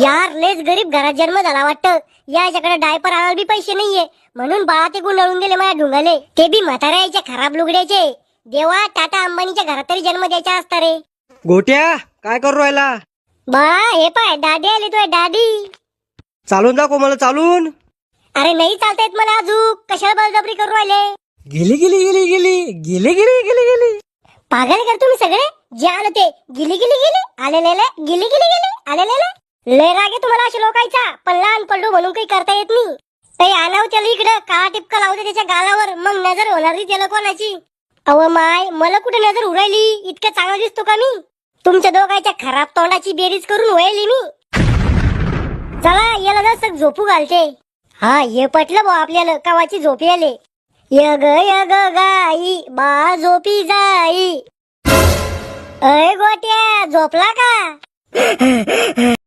यार लेच गरीब घरात जन्म झाला वाटतं. याच्याकडे डायपर आणायला बी पैसे नाहीये. म्हणून बाळा ते गुंडाळून दिले माझ्या ढुंगाले. ते बी म्हाताऱ्याच्या खराब लुगड्याचे. देवा टाटा अंबानीच्या घरात तरी जन्म द्यायचा असता रे. गोट्या काय करू राहिला? बाळा हे पाय दादी आली तुझ्या दादी. चालून दाखव मला चालून. अरे नाही चालतायत मला अजून. कशाला बळजबरी करू राहिले? गेली गेली गेली गेली. गेली गेली गेली गेली. पागल कर तुम्ही सगळे? जे आलं ते. गिली गिली गेली. आलेले गिली गिली गेली. आलेले लय रागे तुम्हाला अशा लोकायचा पण लहान पडलो म्हणून काही करता येत नाही. ते आणावं त्याला इकडं काळा टिपका लावते त्याच्या गालावर. मग नजर होणार नाही त्याला कोणाची? अव माय मला कुठे नजर उरायली इतकं चांगलं दिसतो का मी? तुमच्या दोघांच्या खराब तोंडाची बेरीज करून वळली मी. चला याला जास्त झोपू घालते. हा हे पटलं भाऊ आपल्याला कवाची झोप आले यग यग गाई बा झोपी जाई. अय गोट्या झोपला का?